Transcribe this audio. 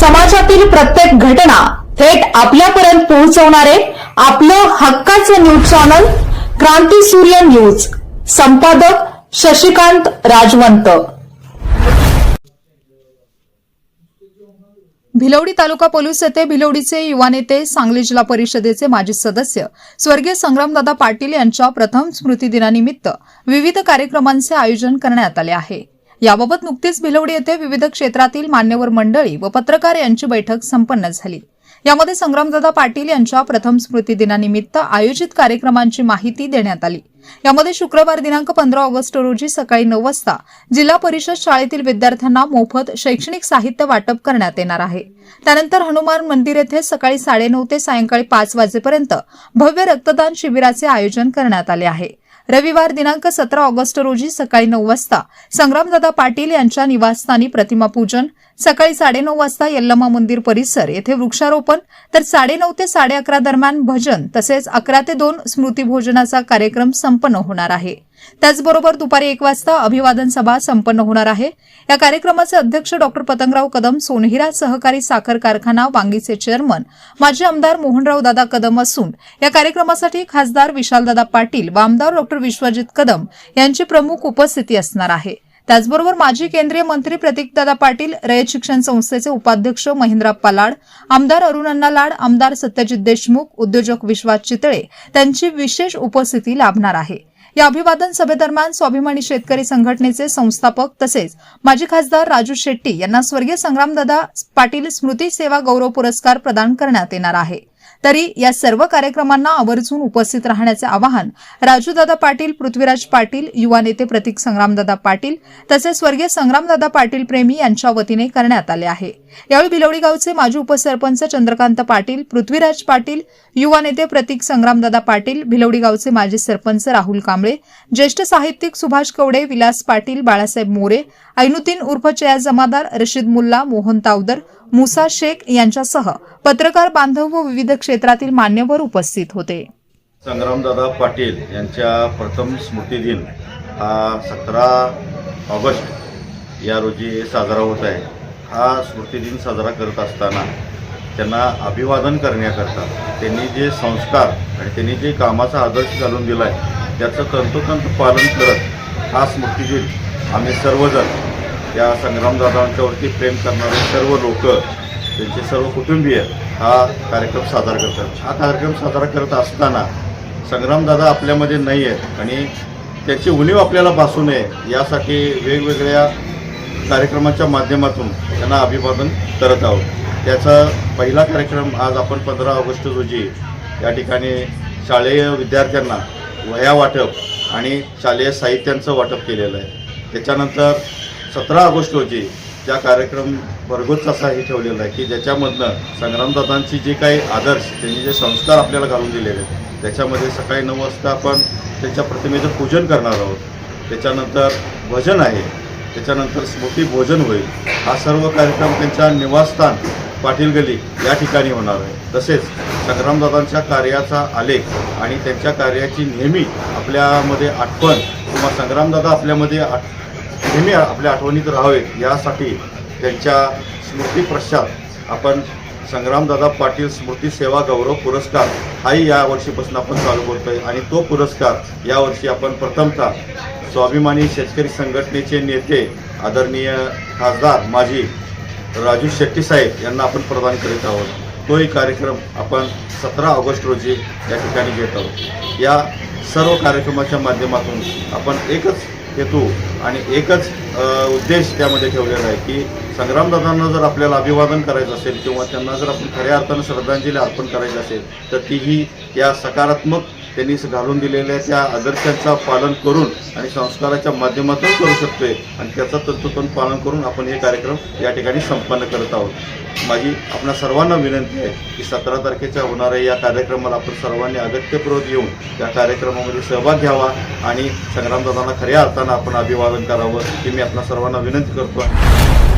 समाजातील प्रत्येक घटना थेट आपल्यापर्यंत पोहोचवणारे आपलं हक्काचं न्यूज चॅनल क्रांती सूर्य न्यूज. संपादक शशिकांत राजवंत. भिलवडी तालुका पोलीस येथे भिलवडीचे युवा नेते सांगली जिल्हा परिषदेचे माजी सदस्य स्वर्गीय संग्रामदादा पाटील यांच्या प्रथम स्मृती दिनानिमित्त विविध कार्यक्रमांचे आयोजन करण्यात आले आहे. याबाबत नुकतीच भिलवडी येथे विविध क्षेत्रातील मान्यवर मंडळी व पत्रकार यांची बैठक संपन्न झाली. यामध्ये संग्रामदादा पाटील यांच्या प्रथम स्मृती दिनानिमित्त आयोजित कार्यक्रमांची माहिती देण्यात आली. यामध्ये शुक्रवार दिनांक पंधरा ऑगस्ट रोजी सकाळी नऊ वाजता जिल्हा परिषद शाळेतील विद्यार्थ्यांना मोफत शैक्षणिक साहित्य वाटप करण्यात येणार आहे. त्यानंतर हनुमान मंदिर येथे सकाळी साडेनऊ ते सायंकाळी पाच वाजेपर्यंत भव्य रक्तदान शिबिराचे आयोजन करण्यात आले आहे. रविवार दिनांक सतरा ऑगस्ट रोजी सकाळी नऊ वाजता. संग्रामदादा पाटील यांच्या निवासस्थानी प्रतिमा पूजन सकाळी साडेनऊ वाजता यल्लमा मंदिर परिसर येथे वृक्षारोपण तर साडेनऊ ते साडे अकरा दरम्यान भजन तसेच अकरा ते दोन स्मृतीभोजनाचा कार्यक्रम संपन्न होणार आहे. त्याचबरोबर दुपारी एक वाजता अभिवादन सभा संपन्न होणार आहे. या कार्यक्रमाचे अध्यक्ष डॉक्टर पतंगराव कदम सोनहिरा सहकारी साखर कारखाना वांगीचे चेअरमन माजी आमदार मोहनराव दादा कदम असून या कार्यक्रमासाठी खासदार विशालदादा पाटील व आमदार डॉक्टर विश्वजित कदम यांची प्रमुख उपस्थिती असणार आहे. त्याचबरोबर माजी केंद्रीय मंत्री प्रतीकदादा पाटील रयत शिक्षण संस्थेचे उपाध्यक्ष महेंद्रप्पा लाड आमदार अरुणण्णा लाड आमदार सत्यजित देशमुख उद्योजक विश्वास चितळे त्यांची विशेष उपस्थिती लाभणार आहे. या अभिवादन सभेदरम्यान स्वाभिमानी शेतकरी संघटनेचे संस्थापक तसेच माजी खासदार राजू शेट्टी यांना स्वर्गीय संग्रामदादा पाटील स्मृती सेवा गौरव पुरस्कार प्रदान करण्यात येणार आहे. तरी या सर्व कार्यक्रमांना आवर्जून उपस्थित राहण्याचे आवाहन राजूदादा पाटील पृथ्वीराज पाटील युवा नेते प्रतीक संग्रामदादा पाटील तसेच स्वर्गीय संग्रामदादा पाटील प्रेमी यांच्या वतीने करण्यात आले आहे. यावेळी भिलवडी गावचे माजी उपसरपंच चंद्रकांत पाटील पृथ्वीराज पाटील युवा नेते प्रतीक संग्रामदादा पाटील भिलवडी गावचे माजी सरपंच राहुल कांबळे ज्येष्ठ साहित्यिक सुभाष कवडे विलास पाटील बाळासाहेब मोरे ऐनुद्दीन उर्फ चया जमादार रशीद मुल्ला मोहन तावदर मुसा शेख यांच्यासह पत्रकार बांधव व विविध क्षेत्रातील मान्यवर उपस्थित होते. संग्रामदादा पाटील यांच्या प्रथम स्मृतिदिन हा सतरा ऑगस्ट या रोजी साजरा होत आहे. हा स्मृतिदिन साजरा करत असताना त्यांना अभिवादन करण्याकरता त्यांनी जे संस्कार आणि त्यांनी जे कामाचा आदर्श घालून दिला आहे त्याचं तंतोतंत पालन करत हा स्मृतिदिन आम्ही सर्वजण या संग्रामदादांच्यावरती प्रेम करणारे सर्व लोक त्यांचे सर्व कुटुंबीय हा कार्यक्रम सादर करतात. हा कार्यक्रम साजरा करत असताना संग्रामदादा आपल्यामध्ये नाही आहेत आणि त्याची उणीव आपल्याला भासू नये यासाठी वेगवेगळ्या कार्यक्रमाच्या माध्यमातून त्यांना अभिवादन करत आहोत. त्याचा पहिला कार्यक्रम आज आपण पंधरा ऑगस्ट रोजी या ठिकाणी शालेय विद्यार्थ्यांना वह्या वाटप आणि शालेय साहित्यांचं वाटप केलेलं आहे. त्याच्यानंतर सतरा ऑगस्ट रोजी ज्या कार्यक्रम भरगोच असा हे ठेवलेला आहे की ज्याच्यामधनं संग्रामदादांची जे काही आदर्श त्यांनी जे संस्कार आपल्याला घालून दिलेले आहेत त्याच्यामध्ये सकाळी नऊ वाजता आपण त्यांच्या प्रतिमेचं पूजन करणार आहोत. त्याच्यानंतर भजन आहे. त्याच्यानंतर स्मृती भोजन होईल. हा सर्व कार्यक्रम त्यांच्या निवासस्थान पाटील गली या ठिकाणी होणार आहे. तसेच संग्रामदादांच्या कार्याचा आलेख आणि त्यांच्या कार्याची नेहमी आपल्यामध्ये आठवण किंवा संग्रामदादा आपल्यामध्ये आठ नेहमी आपल्या आठवणीत राहावेत यासाठी त्यांच्या स्मृतीपश्चात आपण संग्रामदादा पाटील स्मृती सेवा गौरव पुरस्कार हाही या वर्षीपासून आपण चालू करतोय. आणि तो पुरस्कार यावर्षी आपण प्रथमतः स्वाभिमानी शेतकरी संघटनेचे नेते आदरणीय खासदार माजी राजू शेट्टी साहेब यांना आपण प्रदान करीत आहोत. तोही कार्यक्रम आपण सतरा ऑगस्ट रोजी या ठिकाणी घेत आहोत. या सर्व कार्यक्रमाच्या माध्यमातून आपण एकच हेतू आणि एकच उद्देश त्यामध्ये ठेवलेला आहे की संग्रामदादांना जर आपल्याला अभिवादन करायचं असेल किंवा त्यांना जर आपण खऱ्या अर्थानं श्रद्धांजली अर्पण करायची असेल तर तीही या सकारात्मक त्यांनी घालून दिलेल्या त्या आदर्शांचा पालन करून आणि संस्काराच्या माध्यमातून करू शकतोय. आणि त्याचा तंतोतंत पालन करून आपण हे कार्यक्रम या ठिकाणी संपन्न करत आहोत. माझी आपणा सर्वांना विनंती आहे की सतरा तारखेच्या होणाऱ्या या कार्यक्रमाला आपण सर्वांनी अगत्यपूर्वक येऊन या कार्यक्रमामध्ये सहभाग घ्यावा आणि संग्रामदादांना खऱ्या अर्थानं आपण अभिवादन करावं ही मी आपणा सर्वांना विनंती करतो